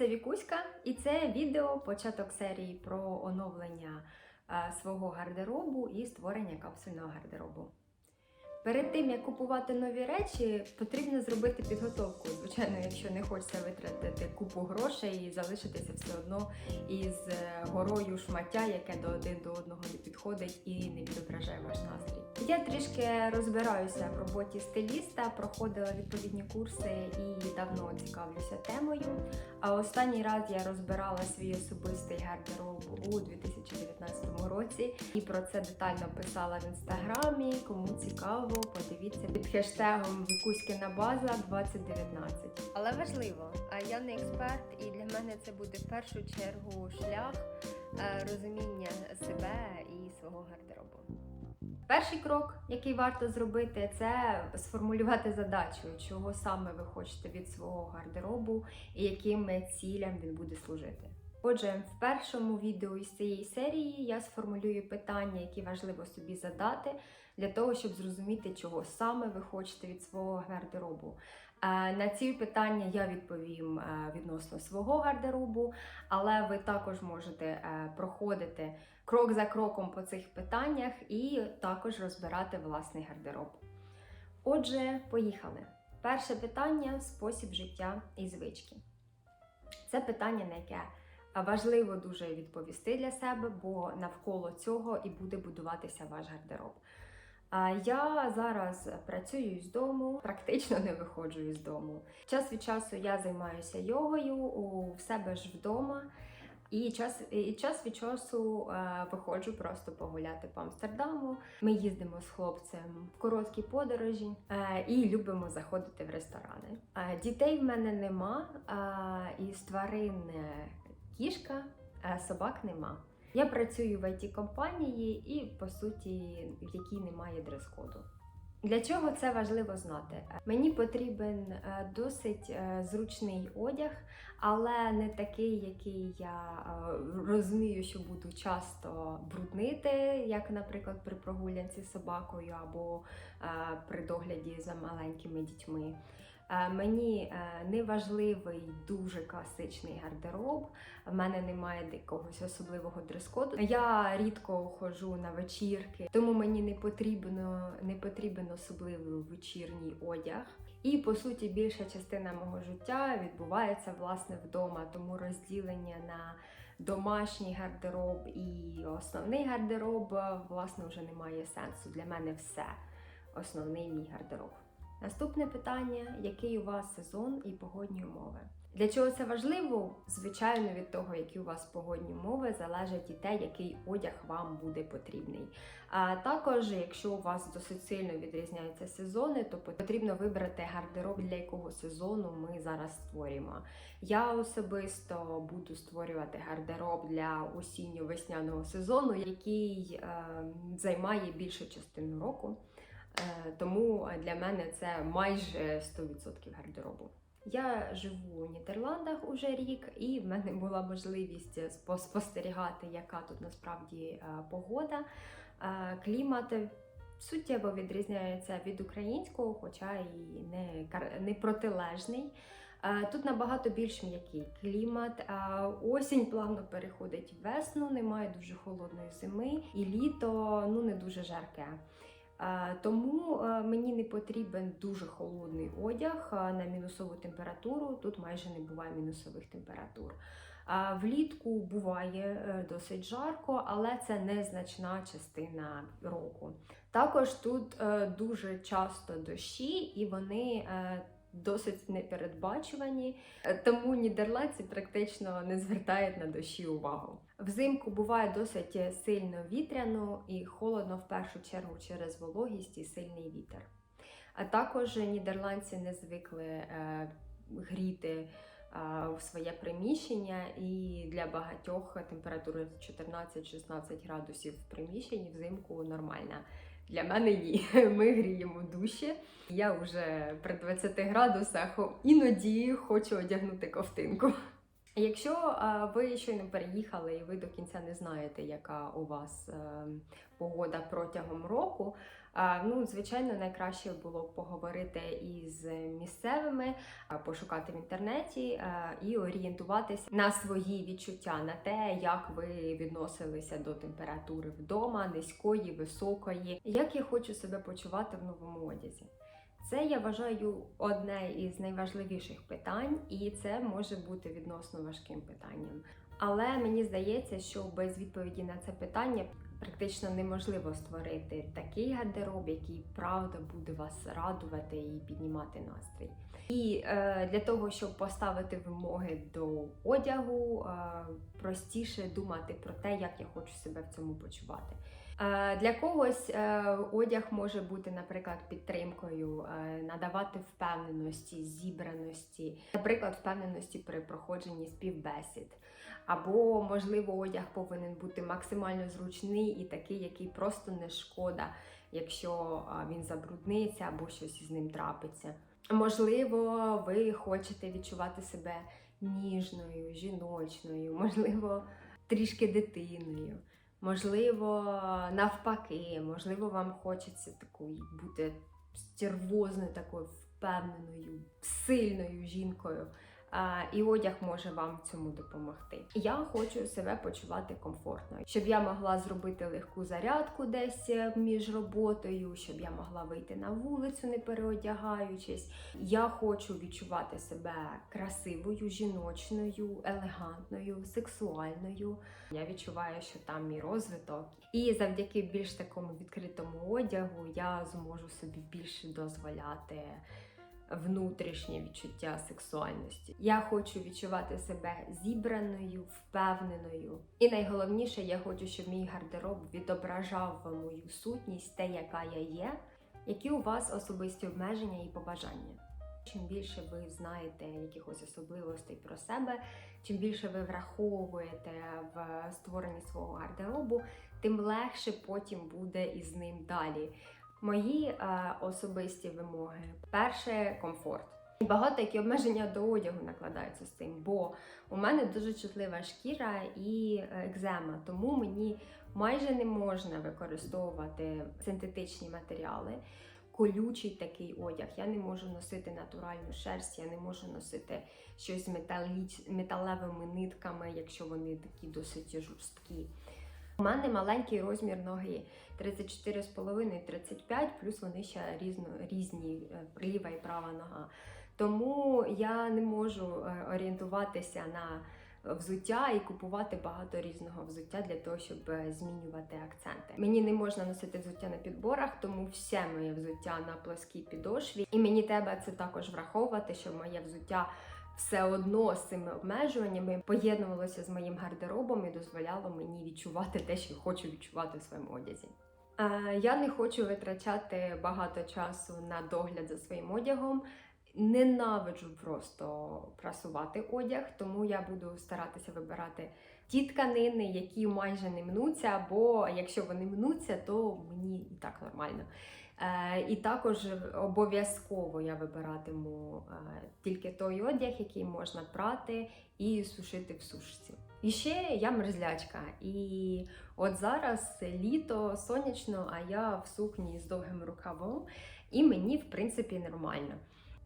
це Вікуська, і це відео початок серії про оновлення е, свого гардеробу і створення капсульного гардеробу. Перед тим як купувати нові речі, потрібно зробити підготовку. Звичайно, якщо не хочеться витратити купу грошей і залишитися все одно із е, горою шмаття, яке до один до одного не підходить і не відображає ваш настрій. Я трішки розбираюся в роботі стиліста, проходила відповідні курси і давно цікавлюся темою. А останній раз я розбирала свій особистий гардероб у 2019 році і про це детально писала в інстаграмі. Кому цікаво, подивіться під хештегом Вікуськина база 2019. Але важливо, а я не експерт, і для мене це буде в першу чергу шлях е, розуміння себе і свого гардеробу. Перший крок, який варто зробити, це сформулювати задачу, чого саме ви хочете від свого гардеробу і яким цілям він буде служити. Отже, в першому відео із цієї серії я сформулюю питання, які важливо собі задати, для того, щоб зрозуміти, чого саме ви хочете від свого гардеробу. Е, На ці питання я відповім е, відносно свого гардеробу, але ви також можете е, проходити крок за кроком по цих питаннях і також розбирати власний гардероб. Отже, поїхали. Перше питання спосіб життя і звички. Це питання, на яке важливо дуже відповісти для себе, бо навколо цього і буде будуватися ваш гардероб. Я зараз працюю з дому, практично не виходжу із дому. Час від часу я займаюся йогою у себе ж вдома. І час, і час від часу е, виходжу просто погуляти по Амстердаму. Ми їздимо з хлопцем в короткі подорожі е, і любимо заходити в ресторани. Е, дітей в мене нема, е, із тварин кішка, е, собак нема. Я працюю в it компанії і по суті в якій немає дрес-коду. Для чого це важливо знати? Мені потрібен е, досить е, зручний одяг, але не такий, який я е, розумію, що буду часто бруднити, як, наприклад, при прогулянці з собакою або при догляді за маленькими дітьми. Е, Мені е, не важливий дуже класичний гардероб. В мене немає якогось особливого дрес-коду. Я рідко ходжу на вечірки, тому мені не потрібно не потрібен особливий вечірній одяг. І по суті, більша частина мого життя відбувається власне вдома, тому розділення на домашній гардероб і основний гардероб власне вже не має сенсу. Для мене все основний мій гардероб. Наступне питання: який у вас сезон і погодні умови? Для чого це важливо? Звичайно, від того, які у вас погодні умови, залежить і те, який одяг вам буде потрібний. А також, якщо у вас досить сильно відрізняються сезони, то потрібно вибрати гардероб, для якого сезону ми зараз створюємо. Я особисто буду створювати гардероб для осінньо-весняного сезону, який е, займає більшу частину року. Е, Тому для мене це майже 100% гардеробу. Я живу у Нідерландах уже рік, і в мене була можливість спо- спостерігати, яка тут насправді е, погода. Е, Клімат суттєво відрізняється від українського, хоча і не, не протилежний. Е, Тут набагато більш м'який клімат. Осінь плавно переходить в весну, немає дуже холодної зими, і літо ну не дуже жарке. Тому е, мені не потрібен дуже холодний одяг е, на мінусову температуру. Тут майже не буває мінусових температур. Влітку буває е, досить жарко, але це незначна частина року. Також тут дуже часто дощі, і вони досить непередбачувані, Е, тому нідерландці практично не звертають на дощі увагу. Взимку буває досить е, сильно вітряно і холодно в першу чергу через вологість і сильний вітер. А також нідерландці не звикли е, гріти е, в своє приміщення, і для багатьох температура 14-16 градусів в приміщенні взимку нормальна. Для мене ні. Ми гріємо душі. Я вже при 20 градусах іноді хочу одягнути ковтинку. Якщо е, ви щойно переїхали і ви до кінця не знаєте, яка у вас е, погода протягом року, е, ну звичайно, найкраще було б поговорити із місцевими, пошукати в інтернеті і орієнтуватися на свої відчуття, на те, як ви відносилися до температури вдома, низької, високої, як я хочу себе почувати в новому одязі. Це я вважаю одне із найважливіших питань, і це може бути відносно важким питанням. Але мені здається, що без відповіді на це питання практично неможливо створити такий гардероб, який правда буде вас радувати і піднімати настрій. І е, для того, щоб поставити вимоги до одягу, е, простіше думати про те, як я хочу себе в цьому почувати. Е, Для когось е, одяг може бути, наприклад, підтримкою, е, надавати впевненості, зібраності, наприклад, впевненості при проходженні співбесід. Або, можливо, одяг повинен бути максимально зручний і такий, який просто не шкода, якщо він забрудниться або щось із ним трапиться. Можливо, ви хочете відчувати себе ніжною, жіночною, можливо, трішки дитиною. Можливо, навпаки, можливо, вам хочеться такою бути стервозною, такою впевненою, сильною жінкою. І одяг може вам цьому допомогти. Я хочу себе почувати комфортно, щоб я могла зробити легку зарядку десь е, між роботою, щоб я могла вийти на вулицю, не переодягаючись. Я хочу відчувати себе красивою, жіночною, елегантною, сексуальною. Я відчуваю, що там мій розвиток, і завдяки більш такому відкритому одягу я зможу собі більше дозволяти внутрішнє відчуття сексуальності. Я хочу відчувати себе зібраною, впевненою. І найголовніше, я хочу, щоб мій гардероб відображав мою сутність, те, яка я є, які у вас особисті обмеження і побажання. Чим більше ви знаєте якихось особливостей про себе, чим більше ви враховуєте в створенні свого гардеробу, тим легше потім буде із ним далі. Мої е, особисті вимоги. Перше комфорт. Багато які обмеження до одягу накладаються з цим, бо у мене дуже чутлива шкіра і екзема, тому мені майже не можна використовувати синтетичні матеріали. Колючий такий одяг. Я не можу носити натуральну шерсть, я не можу носити щось з металевими нитками, якщо вони такі досить жорсткі. У мене маленький розмір ноги 34,5 35, плюс вони ще різно, різні е, ліва і права нога. Тому я не можу е, орієнтуватися на взуття і купувати багато різного взуття для того, щоб е, змінювати акценти. Мені не можна носити взуття на підборах, тому все моє взуття на плоскій підошві. І мені треба це також враховувати, що моє взуття все одно з цими обмежуваннями поєднувалося з моїм гардеробом і дозволяло мені відчувати те, що хочу відчувати в своєму одязі. Я не хочу витрачати багато часу на догляд за своїм одягом. Ненавиджу просто прасувати одяг, тому я буду старатися вибирати ті тканини, які майже не мнуться, або якщо вони мнуться, то мені і так нормально. Е, і також обов'язково я вибиратиму е, тільки той одяг, який можна прати і сушити в сушці. І ще я мерзлячка. І от зараз літо сонячно, а я в сукні з довгим рукавом, і мені, в принципі, нормально.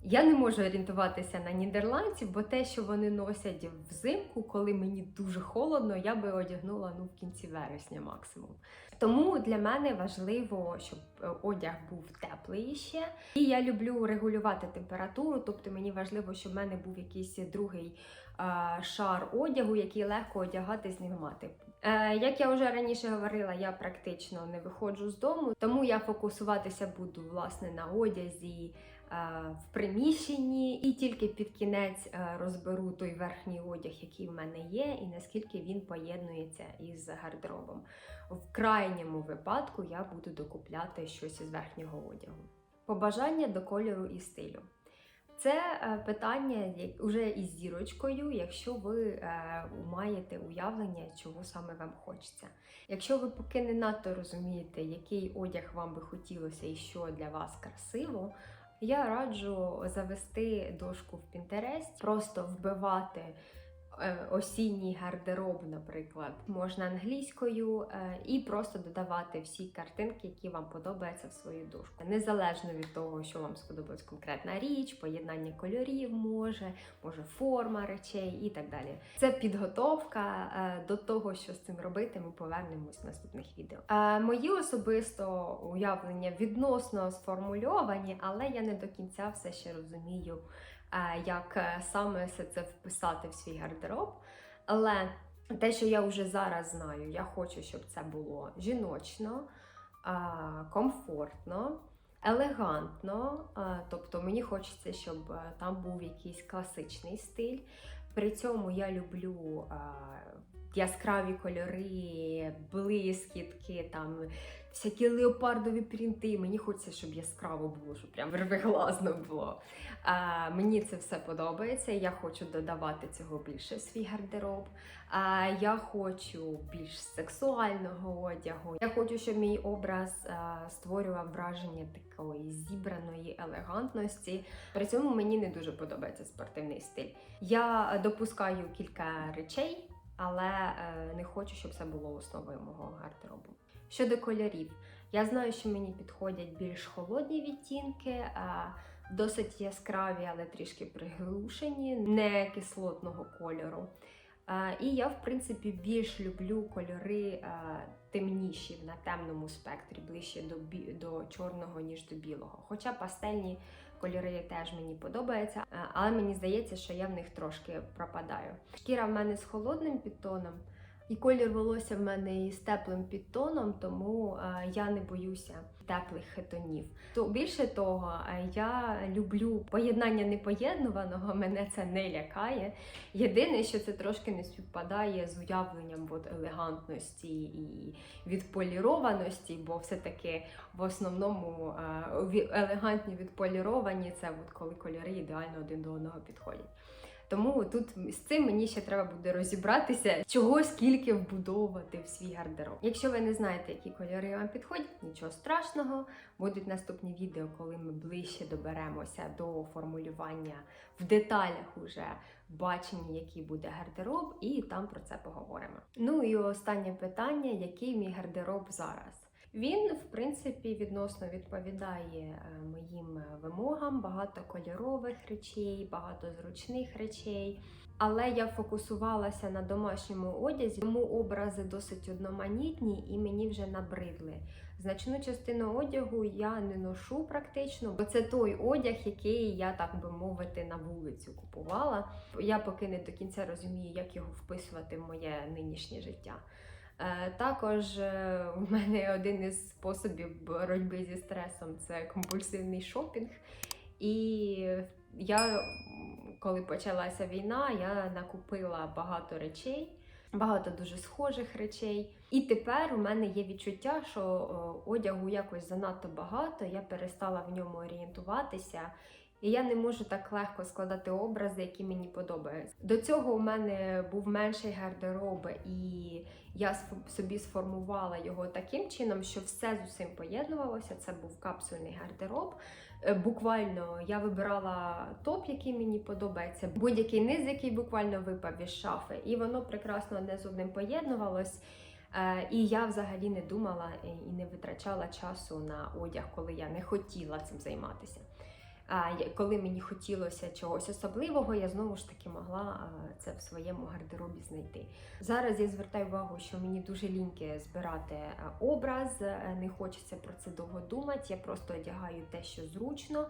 Я не можу орієнтуватися на нідерландців, бо те, що вони носять взимку, коли мені дуже холодно, я би одягнула ну, в кінці вересня максимум. Тому для мене важливо, щоб е, одяг був теплий ще. І я люблю регулювати температуру, тобто мені важливо, щоб в мене був якийсь другий е, шар одягу, який легко одягати, знімати. Е, як я вже раніше говорила, я практично не виходжу з дому, тому я фокусуватися буду власне на одязі. Е, В приміщенні і тільки під кінець е, розберу той верхній одяг, який в мене є, і наскільки він поєднується із гардеробом. В крайньому випадку я буду докупляти щось із верхнього одягу. Побажання до кольору і стилю. Це е, питання вже із зірочкою, якщо ви маєте уявлення, чого саме вам хочеться. Якщо ви поки не надто розумієте, який одяг вам би хотілося і що для вас красиво, я раджу завести дошку в Pinterest, просто вбивати осінній гардероб, наприклад, можна англійською е, і просто додавати всі картинки, які вам подобаються в свою дужку. Незалежно від того, що вам сподобалась конкретна річ, поєднання кольорів може, може форма речей і так далі. Це підготовка е, до того, що з цим робити. Ми повернемось в наступних відео. Е, Мої особисто уявлення відносно сформульовані, але я не до кінця все ще розумію, е, як е, саме все це вписати в свій гардероб. Але те, що я вже зараз знаю, я хочу, щоб це було жіночно, е, комфортно. Елегантно, е, тобто мені хочеться, щоб е, там був якийсь класичний стиль. При цьому я люблю е, яскраві кольори, блискітки, там всякі леопардові принти. Мені хочеться, щоб яскраво було, щоб прям рвиглазно було. А, мені це все подобається. Я хочу додавати цього більше в свій гардероб. А, я хочу більш сексуального одягу. Я хочу, щоб мій образ а, створював враження такої зібраної елегантності. При цьому мені не дуже подобається спортивний стиль. Я допускаю кілька речей, але е, не хочу, щоб це було основою мого гардеробу. Щодо кольорів, я знаю, що мені підходять більш холодні відтінки, досить яскраві, але трішки приглушені, не кислотного кольору. І я, в принципі, більш люблю кольори темніші на темному спектрі, ближче до чорного, ніж до білого. Хоча пастельні кольори теж мені подобаються, але мені здається, що я в них трошки пропадаю. Шкіра в мене з холодним підтоном. І колір волосся в мене із теплим підтоном, тому е, я не боюся теплих тонів. То більше того, е, я люблю поєднання непоєднуваного, мене це не лякає. Єдине, що це трошки не співпадає з уявленням от, елегантності і відполірованості, бо все-таки в основному е, елегантні відполіровані це от коли кольори ідеально один до одного підходять. Тому тут з цим мені ще треба буде розібратися, чого скільки вбудовувати в свій гардероб. Якщо ви не знаєте, які кольори вам підходять, нічого страшного. Будуть наступні відео, коли ми ближче доберемося до формулювання в деталях уже бачення, який буде гардероб, і там про це поговоримо. Ну і останнє питання: який мій гардероб зараз? Він, в принципі, відносно відповідає е, моїм е, вимогам, багато кольорових речей, багато зручних речей. Але я фокусувалася на домашньому одязі, тому образи досить одноманітні і мені вже набридли. Значну частину одягу я не ношу практично, бо це той одяг, який я, так би мовити, на вулицю купувала. Я поки не до кінця розумію, як його вписувати в моє нинішнє життя. Е, Також е, у мене один із способів боротьби зі стресом це компульсивний шопінг. І я, коли почалася війна, я накупила багато речей, багато дуже схожих речей. І тепер у мене є відчуття, що одягу якось занадто багато, я перестала в ньому орієнтуватися. І я не можу так легко складати образи, які мені подобаються. До цього у мене був менший гардероб, і я собі сформувала його таким чином, що все з усім поєднувалося. Це був капсульний гардероб. Е, Буквально я вибирала топ, який мені подобається, будь-який низ, який буквально випав із шафи, і воно прекрасно одне з одним поєднувалось. Е, І я взагалі не думала і не витрачала часу на одяг, коли я не хотіла цим займатися. Коли мені хотілося чогось особливого, я знову ж таки могла це в своєму гардеробі знайти. Зараз я звертаю увагу, що мені дуже ліньки збирати образ, е, не хочеться про це довго думати. Я просто одягаю те, що зручно,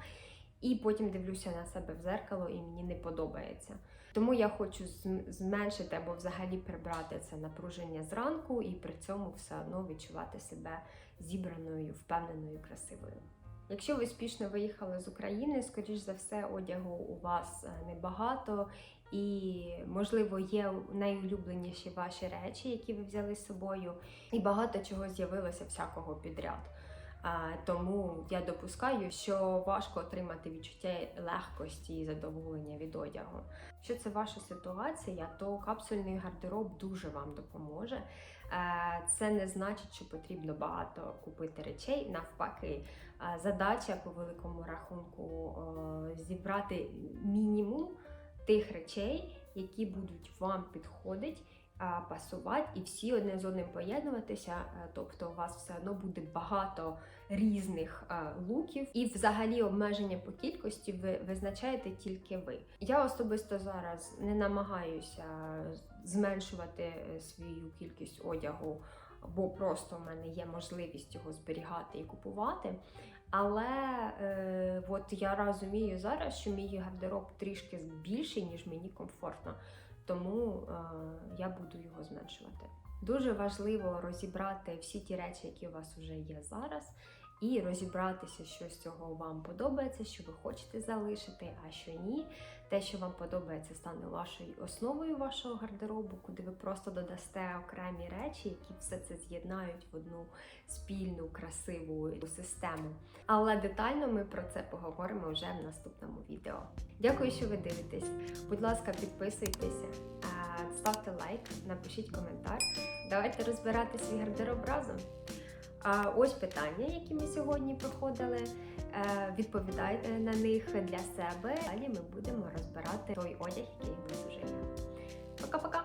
і потім дивлюся на себе в зеркало, і мені не подобається. Тому я хочу зменшити або взагалі прибрати це напруження зранку, і при цьому все одно відчувати себе зібраною, впевненою, красивою. Якщо ви спішно виїхали з України, скоріш за все, одягу у вас е, небагато, і, можливо, є найулюбленіші ваші речі, які ви взяли з собою, і багато чого з'явилося всякого підряд. Тому я допускаю, що важко отримати відчуття легкості і задоволення від одягу. Якщо це ваша ситуація, то капсульний гардероб дуже вам допоможе. Е, Це не значить, що потрібно багато купити речей. Навпаки, е, задача по великому рахунку е, зібрати мінімум тих речей, які будуть вам підходити, пасувати і всі одне з одним поєднуватися. Е, Тобто у вас все одно буде багато різних е, луків, і взагалі обмеження по кількості ви визначаєте тільки ви. Я особисто зараз не намагаюся зменшувати е, свою кількість одягу, бо просто в мене є можливість його зберігати і купувати. Але е, от я розумію зараз, що мій гардероб трішки більший, ніж мені комфортно, тому е, я буду його зменшувати. Дуже важливо розібрати всі ті речі, які у вас вже є зараз, і розібратися, що з цього вам подобається, що ви хочете залишити, а що ні. Те, що вам подобається, стане вашою основою вашого гардеробу, куди ви просто додасте окремі речі, які все це з'єднають в одну спільну красиву систему. Але детально ми про це поговоримо вже в наступному відео. Дякую, що ви дивитесь. Будь ласка, підписуйтеся, ставте лайк, напишіть коментар. Давайте розбирати свій гардероб разом. Ось питання, які ми сьогодні проходили. Е, відповідайте на них для себе. Далі ми будемо розбирати той одяг, який ми дуже є. Пока-пока!